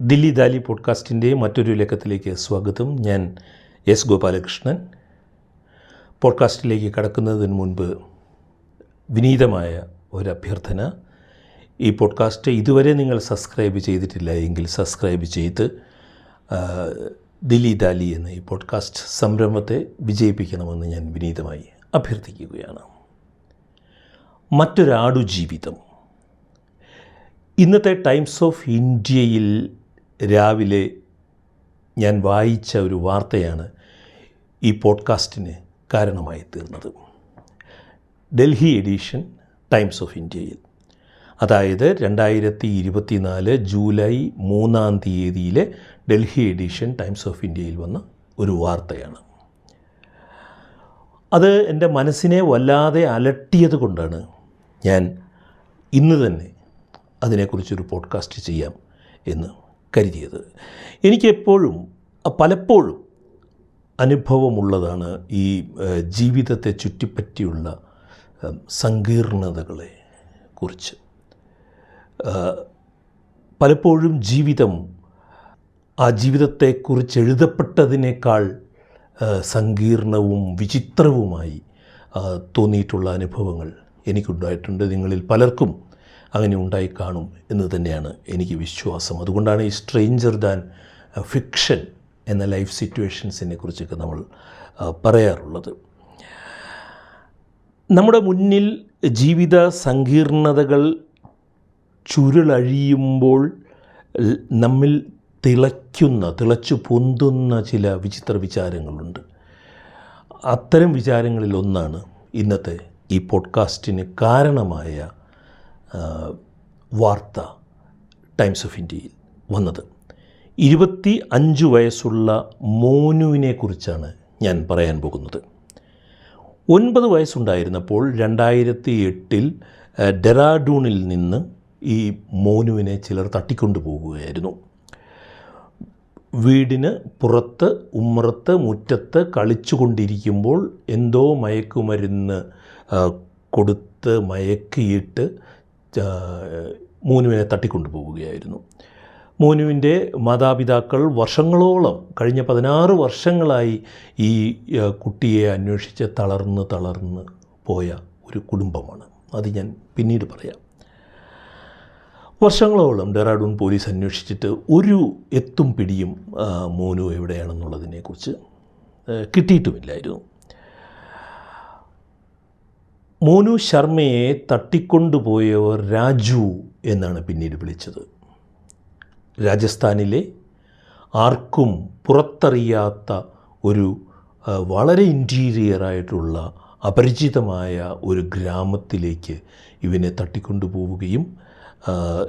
ദില്ലി ദാലി പോഡ്കാസ്റ്റിന്റെ മറ്റൊരു ലേഖത്തിലേക്ക് സ്വാഗതം. ഞാൻ എസ് ഗോപാലകൃഷ്ണൻ. പോഡ്കാസ്റ്റിലേക്ക് കടക്കുന്നതിന് മുൻപ് വിനീതമായ ഒരു അഭ്യർത്ഥന. ഈ പോഡ്കാസ്റ്റ് ഇതുവരെ നിങ്ങൾ സബ്സ്ക്രൈബ് ചെയ്തിട്ടില്ല എങ്കിൽ സബ്സ്ക്രൈബ് ചെയ്ത് ദില്ലി ദാലി എന്ന ഈ പോഡ്കാസ്റ്റ് സംരംഭത്തെ വിജയിപ്പിക്കണമെന്ന് ഞാൻ വിനീതമായി അഭ്യർത്ഥിക്കുകയാണ്. മറ്റൊരാടു ജീവിതം ഇന്നത്തെ ടൈംസ് ഓഫ് ഇന്ത്യയിൽ രാവിലെ ഞാൻ വായിച്ച ഒരു വാർത്തയാണ് ഈ പോഡ്കാസ്റ്റിന് കാരണമായി തീർന്നത്. ഡൽഹി എഡിഷൻ ടൈംസ് ഓഫ് ഇന്ത്യയിൽ. അതായത് രണ്ടായിരത്തി ഇരുപത്തിനാല് ജൂലൈ മൂന്നാം തീയതിയിലെ ഡൽഹി എഡിഷൻ ടൈംസ് ഓഫ് ഇന്ത്യയിൽ വന്ന ഒരു വാർത്തയാണ്. അത് എന്റെ മനസ്സിനെ വല്ലാതെ അലട്ടിയത് കൊണ്ടാണ് ഞാൻ ഇന്ന് തന്നെ അതിനെക്കുറിച്ചൊരു പോഡ്കാസ്റ്റ് ചെയ്യാം എന്ന് കരുതിയത്. എനിക്കെപ്പോഴും പലപ്പോഴും അനുഭവമുള്ളതാണ് ഈ ജീവിതത്തെ ചുറ്റിപ്പറ്റിയുള്ള സങ്കീർണതകളെ കുറിച്ച്. പലപ്പോഴും ജീവിതം ആ ജീവിതത്തെക്കുറിച്ച് എഴുതപ്പെട്ടതിനേക്കാൾ സങ്കീർണവും വിചിത്രവുമായി തോന്നിയിട്ടുള്ള അനുഭവങ്ങൾ എനിക്കുണ്ടായിട്ടുണ്ട്. നിങ്ങളിൽ പലർക്കും അങ്ങനെ ഉണ്ടായി കാണും എന്ന് തന്നെയാണ് എനിക്ക് വിശ്വാസം. അതുകൊണ്ടാണ് ഈ സ്ട്രേഞ്ചർ ദാൻ ഫിക്ഷൻ എന്ന ലൈഫ് സിറ്റുവേഷൻസിനെ കുറിച്ചൊക്കെ നമ്മൾ പറയാറുള്ളത്. നമ്മുടെ മുന്നിൽ ജീവിത സങ്കീർണതകൾ ചുരുളഴിയുമ്പോൾ നമ്മിൽ തിളയ്ക്കുന്ന തിളച്ചു പൊന്തുന്ന ചില വിചിത്ര വിചാരങ്ങളുണ്ട്. അത്തരം വിചാരങ്ങളിൽ ഒന്നാണ് ഇന്നത്തെ ഈ പോഡ്കാസ്റ്റിന് കാരണമായ വാർത്ത ടൈംസ് ഓഫ് ഇന്ത്യയിൽ വന്നത്. ഇരുപത്തി അഞ്ച് വയസ്സുള്ള മോനുവിനെ കുറിച്ചാണ് ഞാൻ പറയാൻ പോകുന്നത്. ഒൻപത് വയസ്സുണ്ടായിരുന്നപ്പോൾ രണ്ടായിരത്തി എട്ടിൽ ഡെറാഡൂണിൽ നിന്ന് ഈ മോനുവിനെ ചിലർ തട്ടിക്കൊണ്ടു പോകുകയായിരുന്നു. വീടിന് പുറത്ത് ഉമ്മറത്ത് മുറ്റത്ത് കളിച്ചുകൊണ്ടിരിക്കുമ്പോൾ എന്തോ മയക്കുമരുന്ന് കൊടുത്ത് മയക്കിയിട്ട് മോനുവിനെ തട്ടിക്കൊണ്ടുപോവുകയായിരുന്നു. മോനുവിന്റെ മാതാപിതാക്കൾ വർഷങ്ങളോളം കഴിഞ്ഞ പതിനാറ് വർഷങ്ങളായി ഈ കുട്ടിയെ അന്വേഷിച്ച് തളർന്ന് തളർന്ന് പോയ ഒരു കുടുംബമാണ്. അത് ഞാൻ പിന്നീട് പറയാം. വർഷങ്ങളോളം ഡെറാഡൂൺ പോലീസ് അന്വേഷിച്ചിട്ട് ഒരു എത്തും പിടിയും മോനു എവിടെയാണെന്നുള്ളതിനെക്കുറിച്ച് കിട്ടിയിട്ടുമില്ലായിരുന്നു. മോനു ശർമ്മയെ തട്ടിക്കൊണ്ടുപോയവർ രാജു എന്നാണ് പിന്നീട് വിളിച്ചത്. രാജസ്ഥാനിലെ ആർക്കും പുറത്തറിയാത്ത ഒരു വളരെ ഇന്റീരിയറായിട്ടുള്ള അപരിചിതമായ ഒരു ഗ്രാമത്തിലേക്ക് ഇവനെ തട്ടിക്കൊണ്ടുപോവുകയും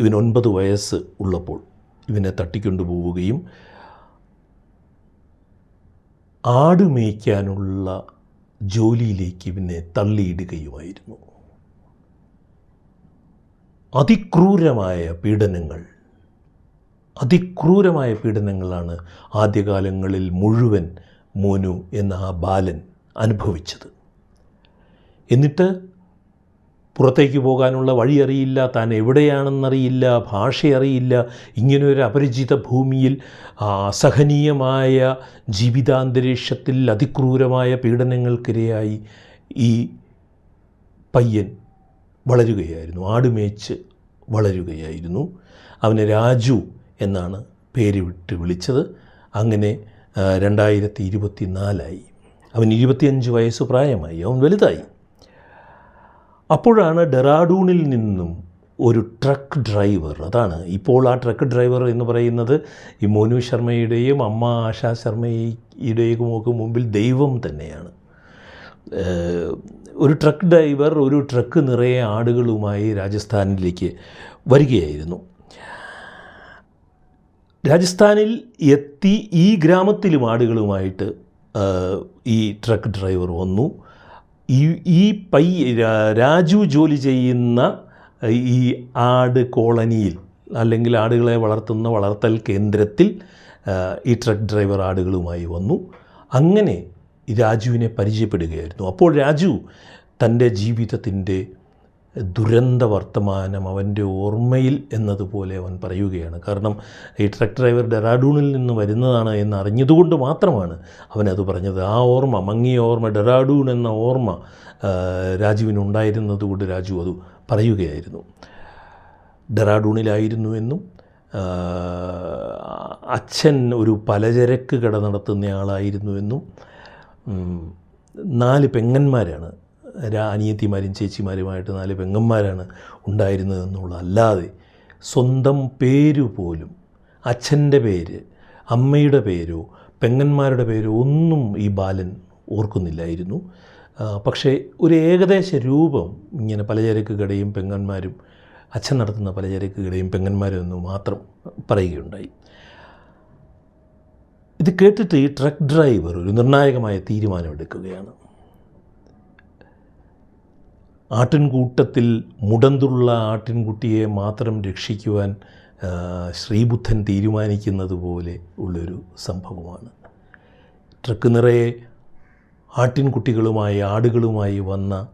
ഇവൻ ഒൻപത് വയസ്സ് ഉള്ളപ്പോൾ ഇവനെ തട്ടിക്കൊണ്ടുപോവുകയും ആട് മേയ്ക്കാനുള്ള ജോലിയിലേക്ക് ഇവനെ തള്ളിയിടുകയുമായിരുന്നു. അതിക്രൂരമായ പീഡനങ്ങൾ അതിക്രൂരമായ പീഡനങ്ങളാണ് ആദ്യകാലങ്ങളിൽ മുഴുവൻ മോനു എന്ന ആ ബാലൻ അനുഭവിച്ചത്. എന്നിട്ട് പുറത്തേക്ക് പോകാനുള്ള വഴി അറിയില്ല താൻ എവിടെയാണെന്നറിയില്ല ഭാഷ അറിയില്ല ഇങ്ങനെ ഒരു അപരിചിത ഭൂമിയിൽ അസഹനീയമായ ജീവിതാന്തരീക്ഷത്തിൽ അതിക്രൂരമായ പീഡനങ്ങൾക്കിരയായി ഈ പയ്യൻ വളരുകയായിരുന്നു. ആടുമേച്ച് വളരുകയായിരുന്നു. അവനെ രാജു എന്നാണ് പേര് വിട്ട് വിളിച്ചത്. അങ്ങനെ രണ്ടായിരത്തി ഇരുപത്തി നാലായി അവൻ ഇരുപത്തിയഞ്ച് വയസ്സ് പ്രായമായി. അവൻ വലുതായി. അപ്പോഴാണ് ഡെറാഡൂണിൽ നിന്നും ഒരു ട്രക്ക് ഡ്രൈവർ അതാണ് ഇപ്പോൾ ആ ട്രക്ക് ഡ്രൈവർ എന്ന് പറയുന്നത് ഈ മോനു ശർമ്മയുടെയും അമ്മ ആശാ ശർമ്മയുടെയും ഒക്കെ മുമ്പിൽ ദൈവം തന്നെയാണ്. ഒരു ട്രക്ക് ഡ്രൈവർ ഒരു ട്രക്ക് നിറയെ ആടുകളുമായി രാജസ്ഥാനിലേക്ക് വരികയായിരുന്നു. രാജസ്ഥാനിൽ എത്തി ഈ ഗ്രാമത്തിലും ആടുകളുമായിട്ട് ഈ ട്രക്ക് ഡ്രൈവർ വന്നു. ഈ ഈ പൈ രാജു ജോലി ചെയ്യുന്ന ഈ ആട് കോളനിയിൽ അല്ലെങ്കിൽ ആടുകളെ വളർത്തുന്ന വളർത്തൽ കേന്ദ്രത്തിൽ ഈ ട്രക്ക് ഡ്രൈവർ ആടുകളുമായി വന്നു. അങ്ങനെ രാജുവിനെ പരിചയപ്പെടുകയായിരുന്നു. അപ്പോൾ രാജു തന്റെ ജീവിതത്തിന്റെ ദുരന്ത വർത്തമാനം അവന്റെ ഓർമ്മയിൽ എന്നതുപോലെ അവൻ പറയുകയാണ്. കാരണം ഈ ട്രക്ക് ഡ്രൈവർ ഡെറാഡൂണിൽ നിന്ന് വരുന്നതാണ് എന്ന് അറിഞ്ഞതുകൊണ്ട് മാത്രമാണ് അവനത് പറഞ്ഞത്. ആ ഓർമ്മ മങ്ങിയ ഓർമ്മ ഡെറാഡൂൺ എന്ന ഓർമ്മ ആ, രാജുവിനുണ്ടായിരുന്നത് കൊണ്ട് രാജു അത് പറയുകയായിരുന്നു. ഡെറാഡൂണിലായിരുന്നു എന്നും അച്ഛൻ ഒരു പലചരക്ക് കട നടത്തുന്നയാളായിരുന്നു എന്നും നാല് പെങ്ങന്മാരാണ് അനിയത്തിമാരും ചേച്ചിമാരുമായിട്ട് നാല് പെങ്ങന്മാരാണ് ഉണ്ടായിരുന്നതെന്നുള്ള അല്ലാതെ സ്വന്തം പേര് പോലും അച്ഛന്റെ പേര് അമ്മയുടെ പേരോ പെങ്ങന്മാരുടെ പേരോ ഒന്നും ഈ ബാലൻ ഓർക്കുന്നില്ലായിരുന്നു. പക്ഷേ ഒരു ഏകദേശ രൂപം ഇങ്ങനെ പലചരക്ക് കടയും പെങ്ങന്മാരും അച്ഛൻ നടത്തുന്ന പലചരക്ക് കടയും പെങ്ങന്മാരും എന്ന് മാത്രം പറയുകയുണ്ടായി. ഇത് കേട്ടിട്ട് ഈ ട്രക്ക് ഡ്രൈവർ ഒരു നിർണായകമായ തീരുമാനമെടുക്കുകയാണ്. ആട്ടിൻകൂട്ടത്തിൽ മുടന്തുള്ള ആട്ടിൻകുട്ടിയെ മാത്രം രക്ഷിക്കുവാൻ ശ്രീബുദ്ധൻ തീരുമാനിക്കുന്നത് പോലെ ഉള്ളൊരു സംഭവമാണ്. ട്രക്ക് നിറയെ ആട്ടിൻകുട്ടികളുമായി ആടുകളുമായി വന്ന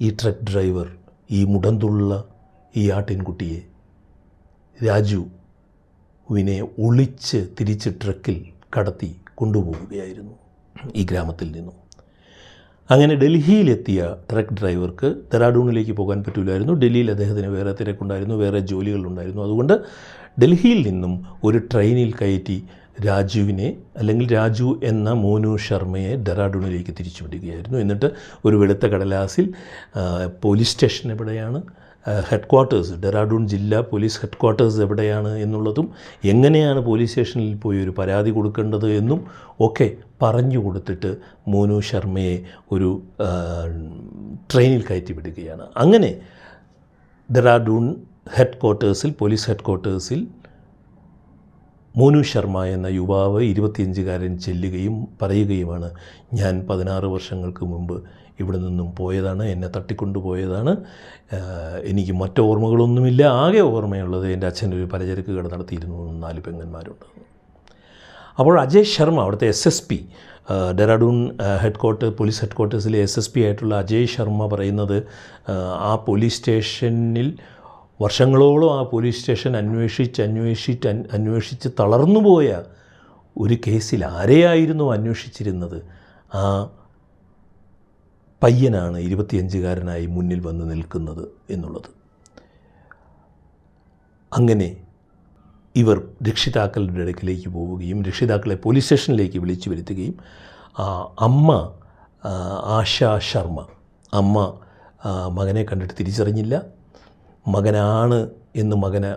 ഈ ട്രക്ക് ഡ്രൈവർ ഈ മുടന്തുള്ള ഈ ആട്ടിൻകുട്ടിയെ രാജുവിനെ ഒളിച്ച് തിരിച്ച് ട്രക്കിൽ കടത്തി കൊണ്ടുപോവുകയായിരുന്നു ഈ ഗ്രാമത്തിൽ നിന്നും. അങ്ങനെ ഡൽഹിയിലെത്തിയ ട്രക്ക് ഡ്രൈവർക്ക് ഡെറാഡൂണിലേക്ക് പോകാൻ പറ്റില്ലായിരുന്നു ഡൽഹിയിൽ അദ്ദേഹത്തിന് വേറെ തിരക്കുണ്ടായിരുന്നു വേറെ ജോലികളുണ്ടായിരുന്നു. അതുകൊണ്ട് ഡൽഹിയിൽ നിന്നും ഒരു ട്രെയിനിൽ കയറ്റി രാജുവിനെ അല്ലെങ്കിൽ രാജു എന്ന മോനു ശർമ്മയെ ഡെറാഡൂണിലേക്ക് തിരിച്ചുവിടുകയായിരുന്നു. എന്നിട്ട് ഒരു വെളുത്ത കടലാസിൽ പോലീസ് സ്റ്റേഷൻ എവിടെയാണ്? ഹെഡ് ക്വാർട്ടേഴ്സ് ഡെറാഡൂൺ ജില്ലാ പോലീസ് ഹെഡ് ക്വാർട്ടേഴ്സ് എവിടെയാണ് എന്നുള്ളതും എങ്ങനെയാണ് പോലീസ് സ്റ്റേഷനിൽ പോയി ഒരു പരാതി കൊടുക്കേണ്ടത് എന്നും ഒക്കെ പറഞ്ഞു കൊടുത്തിട്ട് മോനു ശർമ്മയെ ഒരു ട്രെയിനിൽ കയറ്റി വിടുകയാണ് അങ്ങനെ ഡെറാഡൂൺ ഹെഡ് ക്വാർട്ടേഴ്സിൽ പോലീസ് ഹെഡ് ക്വാർട്ടേഴ്സിൽ മോനു ശർമ്മ എന്ന യുവാവ് ഇരുപത്തിയഞ്ചുകാരൻ ചെല്ലുകയും പറയുകയുമാണ് ഞാൻ പതിനാറ് വർഷങ്ങൾക്ക് മുമ്പ് ഇവിടെ നിന്നും പോയതാണ് എന്നെ തട്ടിക്കൊണ്ടുപോയതാണ് എനിക്ക് മറ്റ് ഓർമ്മകളൊന്നുമില്ല. ആകെ ഓർമ്മയുള്ളത് എന്റെ അച്ഛന്റെ ഒരു പലചരക്ക് കട നടത്തിയിരുന്നു നാല് പെങ്ങന്മാരുണ്ട്. അപ്പോൾ അജയ് ശർമ്മ അവിടുത്തെ S S P Dehradun head quarter police head ക്വാർട്ടേഴ്സിലെ S S P ആയിട്ടുള്ള അജയ് ശർമ്മ പറയുന്നത് ആ, പോലീസ് സ്റ്റേഷനിൽ വർഷങ്ങളോളം ആ പോലീസ് സ്റ്റേഷൻ അന്വേഷിച്ച് അന്വേഷിച്ച് അന്- അന്വേഷിച്ച് തളർന്നുപോയ ഒരു കേസിൽ ആരെയായിരുന്നു അന്വേഷിച്ചിരുന്നത്? ആ പയ്യനാണ് ഇരുപത്തിയഞ്ചുകാരനായി മുന്നിൽ വന്ന് നിൽക്കുന്നത് എന്നുള്ളത്. അങ്ങനെ ഇവർ രക്ഷിതാക്കളുടെ അടുക്കിലേക്ക് പോവുകയും രക്ഷിതാക്കളെ പോലീസ് സ്റ്റേഷനിലേക്ക് വിളിച്ചു വരുത്തുകയും അമ്മ ആശാ ശർമ്മ അമ്മ മകനെ കണ്ടിട്ട് തിരിച്ചറിഞ്ഞില്ല. മകനാണ് എന്ന് മകന്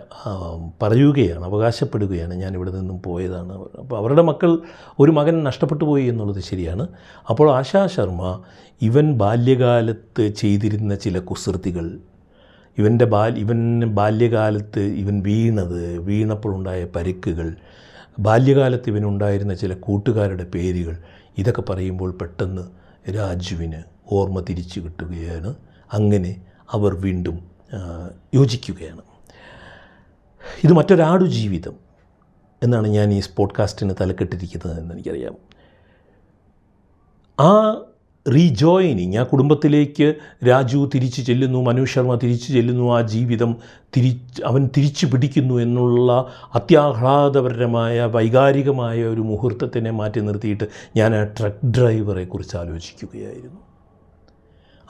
പറയുകയാണ് അവകാശപ്പെടുകയാണ് ഞാൻ ഇവിടെ നിന്നും പോയതാണ്. അപ്പോൾ അവരുടെ മക്കൾ ഒരു മകൻ നഷ്ടപ്പെട്ടു പോയി എന്നുള്ളത് ശരിയാണ്. അപ്പോൾ ആശാ ശർമ്മ ഇവൻ ബാല്യകാലത്ത് ചെയ്തിരുന്ന ചില കുസൃതികൾ ഇവന്റെ ബാൽ ഇവൻ ബാല്യകാലത്ത് ഇവൻ വീണത് വീണപ്പോഴുണ്ടായ പരിക്കുകൾ ബാല്യകാലത്ത് ഇവനുണ്ടായിരുന്ന ചില കൂട്ടുകാരുടെ പേരുകൾ ഇതൊക്കെ പറയുമ്പോൾ പെട്ടെന്ന് രാജുവിന് ഓർമ്മ തിരിച്ചു കിട്ടുകയാണ്. അങ്ങനെ അവർ വീണ്ടും യോജിക്കുകയാണ്. ഇത് മറ്റൊരാടു ജീവിതം എന്നാണ് ഞാൻ ഈ പോഡ്കാസ്റ്റിന് തലക്കെട്ടിരിക്കുന്നത് എന്ന് എനിക്കറിയാം. ആ റീജോയിനിങ് ആ കുടുംബത്തിലേക്ക് രാജു തിരിച്ചു ചെല്ലുന്നു മനു ശർമ്മ തിരിച്ചു ചെല്ലുന്നു ആ ജീവിതം തിരി അവൻ തിരിച്ചു പിടിക്കുന്നു എന്നുള്ള അത്യാഹ്ലാദപരമായ വൈകാരികമായ ഒരു മുഹൂർത്തത്തിനെ മാറ്റി നിർത്തിയിട്ട് ഞാൻ ആ ട്രക്ക് ഡ്രൈവറെ കുറിച്ച് ആലോചിക്കുകയായിരുന്നു.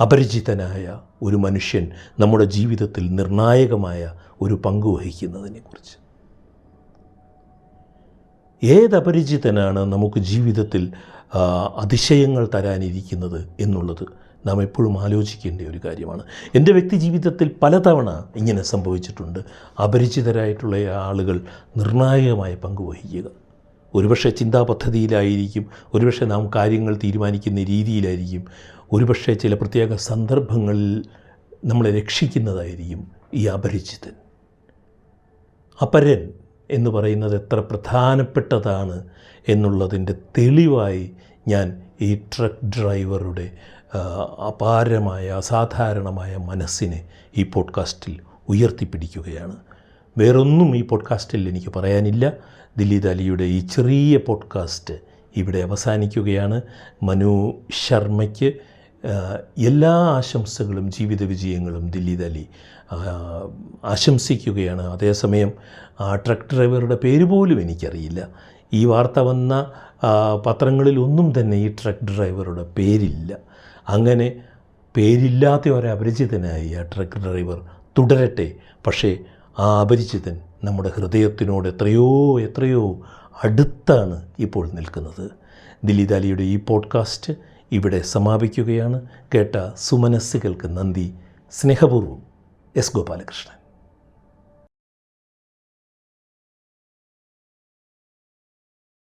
അപരിചിതനായ ഒരു മനുഷ്യൻ നമ്മുടെ ജീവിതത്തിൽ നിർണായകമായ ഒരു പങ്ക് വഹിക്കുന്നതിനെക്കുറിച്ച്. ഏതപരിചിതനാണ് നമുക്ക് ജീവിതത്തിൽ അതിശയങ്ങൾ തരാനിരിക്കുന്നത് എന്നുള്ളത് നാം എപ്പോഴും ആലോചിക്കേണ്ട ഒരു കാര്യമാണ്. എന്റെ വ്യക്തി ജീവിതത്തിൽ പലതവണ ഇങ്ങനെ സംഭവിച്ചിട്ടുണ്ട്. അപരിചിതരായിട്ടുള്ള ആളുകൾ നിർണായകമായ പങ്ക് വഹിക്കുക. ഒരുപക്ഷെ ചിന്താ പദ്ധതിയിലായിരിക്കും ഒരുപക്ഷെ നാം കാര്യങ്ങൾ തീരുമാനിക്കുന്ന രീതിയിലായിരിക്കും ഒരുപക്ഷെ ചില പ്രത്യേക സന്ദർഭങ്ങളിൽ നമ്മളെ രക്ഷിക്കുന്നതായിരിക്കും ഈ അപരിചിതൻ. അപരൻ എന്ന് പറയുന്നത് എത്ര പ്രധാനപ്പെട്ടതാണ് എന്നുള്ളതിന്റെ തെളിവായി ഞാൻ ഈ ട്രക്ക് ഡ്രൈവറുടെ അപാരമായ അസാധാരണമായ മനസ്സിനെ ഈ പോഡ്കാസ്റ്റിൽ ഉയർത്തിപ്പിടിക്കുകയാണ്. വേറൊന്നും ഈ പോഡ്കാസ്റ്റിൽ എനിക്ക് പറയാനില്ല. ദില്ലീപ് അലിയുടെ ഈ ചെറിയ പോഡ്കാസ്റ്റ് ഇവിടെ അവസാനിക്കുകയാണ്. മനു ശർമ്മയ്ക്ക് എല്ലാ ആശംസകളും ജീവിത വിജയങ്ങളും ദില്ലീദ് അലി ആശംസിക്കുകയാണ്. അതേസമയം ആ ട്രക്ക് ഡ്രൈവറുടെ പേര് പോലും എനിക്കറിയില്ല. ഈ വാർത്ത വന്ന പത്രങ്ങളിലൊന്നും തന്നെ ഈ ട്രക്ക് ഡ്രൈവറുടെ പേരില്ല. അങ്ങനെ പേരില്ലാത്ത ഒരു അപരിചിതനായി ആ ട്രക്ക് ഡ്രൈവർ തുടരട്ടെ. പക്ഷേ ആ അപരിചിതൻ നമ്മുടെ ഹൃദയത്തിനോട് എത്രയോ എത്രയോ അടുത്താണ് ഇപ്പോൾ നിൽക്കുന്നത്. ദിലീദ് ഈ പോഡ്കാസ്റ്റ് ഇവിടെ സമാപിക്കുകയാണ്. കേട്ട സുമനസ്സുകൾക്ക് നന്ദി. സ്നേഹപൂർവം എസ് ഗോപാലകൃഷ്ണൻ.